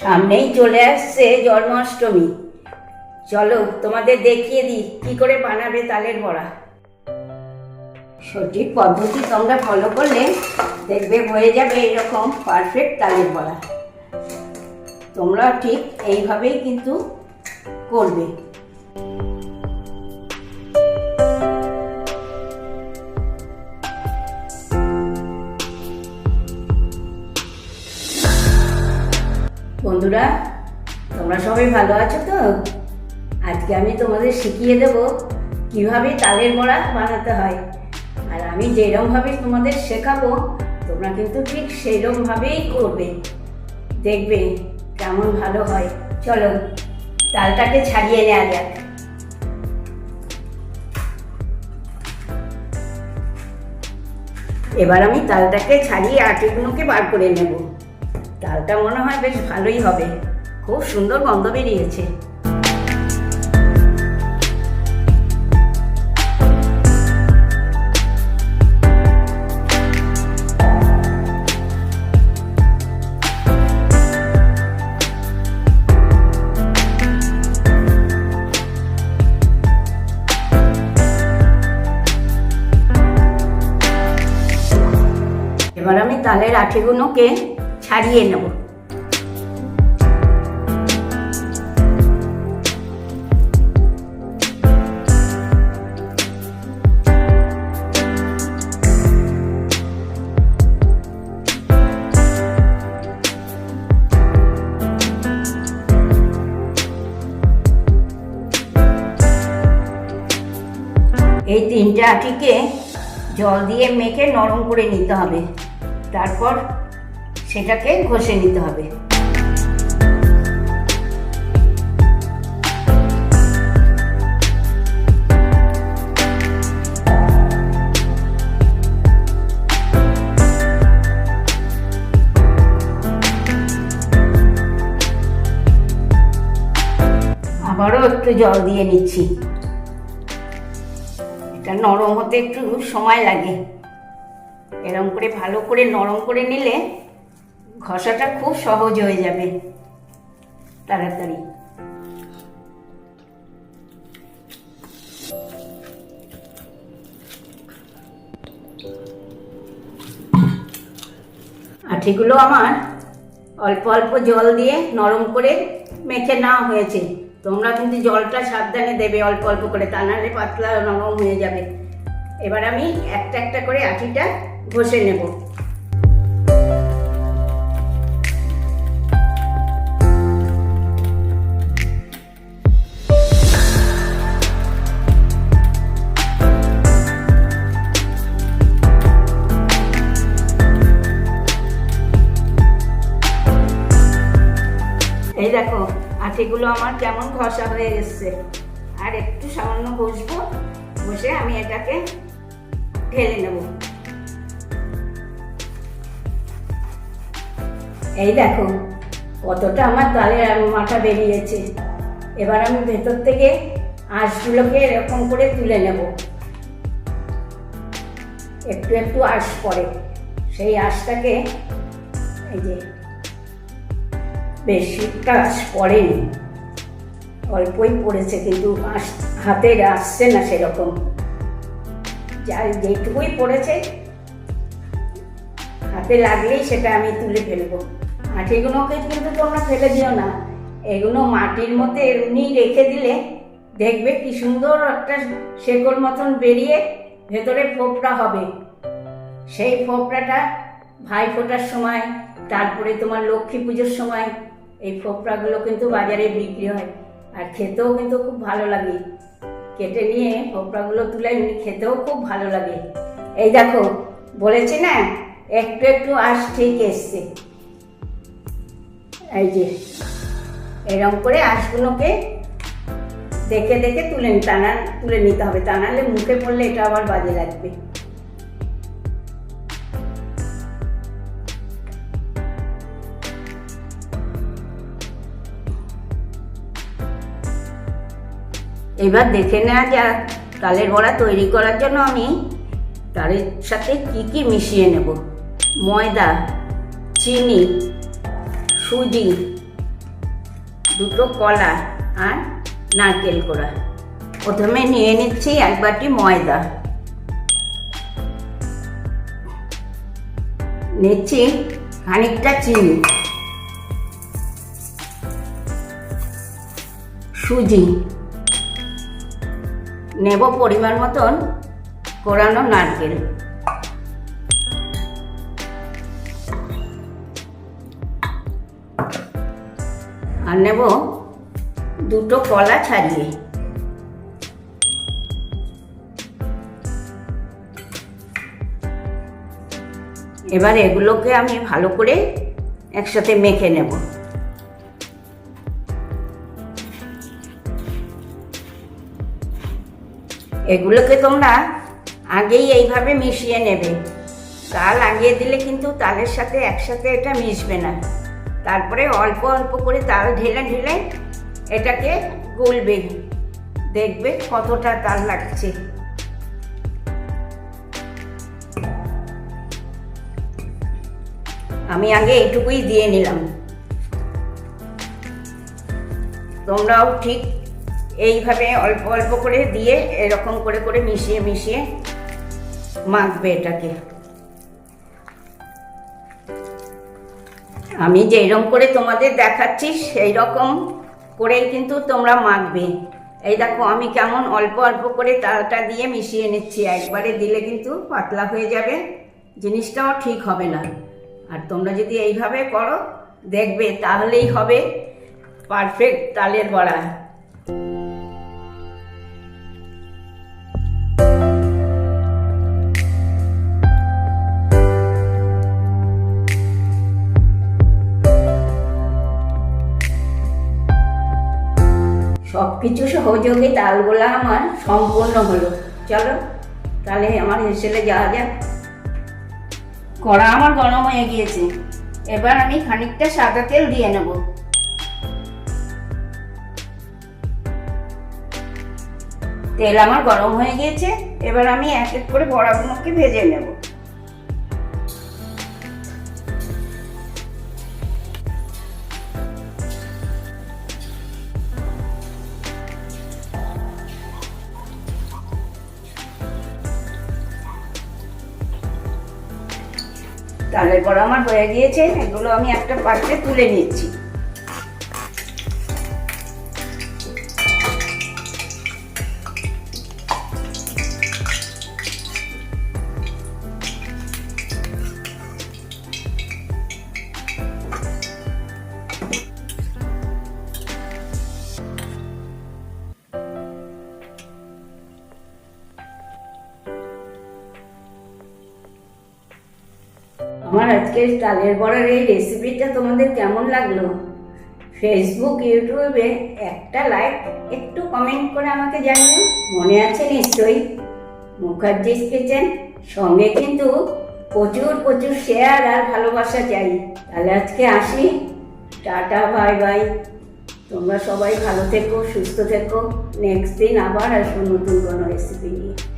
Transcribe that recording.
সামনেই চলে আসছে জন্মাষ্টমী। চলো, তোমাদের দেখিয়ে দিই, কি করে বানাবে তালের বড়া। সঠিক পদ্ধতি তোমরা ফলো করলে দেখবে হয়ে যাবে এরকম পারফেক্ট তালের বড়া। তোমরা ঠিক এইভাবেই কিন্তু করবে। বন্ধুরা, তোমরা সবাই ভালো আছো তো? আজকে আমি তোমাদের শিখিয়ে দেব কীভাবে তালের বড়া বানাতে হয়। আর আমি যেরমভাবে তোমাদের শেখাবো, তোমরা কিন্তু ঠিক সেইরকমভাবেই করবে। দেখবে কেমন ভালো হয়। চলো, তালটাকে ছাড়িয়ে নেওয়া যাক। এবার আমি তালটাকে ছাড়িয়ে আটিগুলোকে বার করে নেব। তালটা মনে হয় বেশ ভালোই হবে। খুব সুন্দর গন্ধ বেরিয়েছে। এবার আমি তালের আঠিগুলোকে ছাড়িয়ে নেব। এই তিনটে আটিকে জল দিয়ে মেখে নরম করে নিতে হবে। তারপর সেটাকে ঘষে নিতে হবে। আবারও একটু জল দিয়ে নিচ্ছি। এটা নরম হতে একটু সময় লাগে। এরম করে ভালো করে নরম করে নিলে ঘষাটা খুব সহজ হয়ে যাবে। তাড়াতাড়ি। আঠিগুলো আমার অল্প অল্প জল দিয়ে নরম করে মেখে নেওয়া হয়েছে। তোমরা কিন্তু জলটা সাবধানে দেবে অল্প অল্প করে, তা নাহলে পাতলা নরম হয়ে যাবে। এবার আমি একটা একটা করে আটিটা ঘষে নেব। আটিগুলো আমার কেমন ঘষা হয়ে এসছে। আর একটু সামান্য ঘষবো, ঘষে আমি এটাকে ঢেলে নেব। এই দেখো, কতটা আমার তালের মাথা বেরিয়েছে। এবার আমি ভেতর থেকে আঁশগুলোকে এরকম করে তুলে নেব। একটু একটু আঁশ পড়ে সেই আঁশটাকে এই যে বেশিটা আঁশ পড়েনি অল্পই পড়েছে কিন্তু হাতে আসছে না সেরকম। যা যেটুকুই পড়েছে, হাতে লাগলেই সেটা আমি তুলে ফেলব। আঠিগুলোকে কিন্তু তোমরা ফেলে দিও না। এগুলো মাটির মধ্যে এমনি রেখে দিলে দেখবে কি সুন্দর একটা শেকড় মতন বেরিয়ে ভেতরে ফোপড়া হবে। সেই ফোপড়াটা ভাই ফোটার সময়, তারপরে তোমার লক্ষ্মী পুজোর সময় এই ফোপড়াগুলো কিন্তু বাজারে বিক্রি হয়। আর খেতেও কিন্তু খুব ভালো লাগে। কেটে নিয়ে ফোপড়াগুলো তুলে এমনি খেতেও খুব ভালো লাগে। এই দেখো, বলেছি না, একটু একটু আঁশ ঠিক এসছে। এই যে এরকম করে আঁশগুলোকে দেখে দেখে তুলে টানা, তুলে নিতে হবে। তা নাহলে মুখে পড়লে এটা আবার বাজে লাগবে। এবার দেখে নেওয়া যাক, তালের বড়া তৈরি করার জন্য আমি তালের সাথে কি কি মিশিয়ে নেব। ময়দা, চিনি, সুজি, দুটো কলা আর নারকেল কোড়া। প্রথমে নিয়ে নিচ্ছি এক বাটি ময়দা। নিচ্ছি খানিকটা চিনি। সুজি। নেব পরিমাণ মতন কোরানো নারকেল। আর নেব দুটো কলা ছাড়িয়ে। এবার এগুলোকে আমি ভালো করে একসাথে মেখে নেব। এগুলোকে তোমরা আগেই এইভাবে মিশিয়ে নেবে। তাল আগিয়ে দিলে কিন্তু তালের সাথে একসাথে এটা মিশবে না। তারপরে অল্প অল্প করে তাল ঢেলে ঢেলে এটাকে গুলবে। দেখবে কতটা তাল লাগছে। আমি আগে এইটুকুই দিয়ে নিলাম। তোমরাও ঠিক এইভাবে অল্প অল্প করে দিয়ে এরকম করে করে মিশিয়ে মিশিয়ে মাখবে এটাকে। আমি যেইরকম করে তোমাদের দেখাচ্ছি সেই রকম করেই কিন্তু তোমরা মাখবে। এই দেখো, আমি কেমন অল্প অল্প করে তালটা দিয়ে মিশিয়ে নিচ্ছি। একবারে দিলে কিন্তু পাতলা হয়ে যাবে, জিনিসটাও ঠিক হবে না। আর তোমরা যদি এইভাবে করো, দেখবে, তাহলেই হবে পারফেক্ট তালের বড়া। কিছু সহযোগে তালগোলা আমার সম্পূর্ণ হলো। চলো, তাহলে আমার হেসেলে যাওয়া যাক। কড়া আমার গরম হয়ে গিয়েছে। এবার আমি খানিকটা সাদা তেল দিয়ে নেব। তেল আমার গরম হয়ে গিয়েছে। এবার আমি এক এক করে বড়াগুলোকে ভেজে নেব। তালের বড়া আমার হয়ে গিয়েছে এগুলো আমি একটা পাত্রে তুলে নিচ্ছি আমার আজকের তালের বড়ার এই রেসিপিটা তোমাদের কেমন লাগল? ফেসবুক ইউটিউবে একটা লাইক একটু কমেন্ট করে আমাকে জানিও। মনে আছে নিশ্চয়ই। মুখার্জিস কিচেন সঙ্গে কিন্তু প্রচুর প্রচুর শেয়ার আর ভালোবাসা চাই। তাহলে আজকে আসি। টাটা বাই বাই তোমরা সবাই ভালো থেকো, সুস্থ থেকো। নেক্সট দিন আবার আসব নতুন কোনো রেসিপি নিয়ে।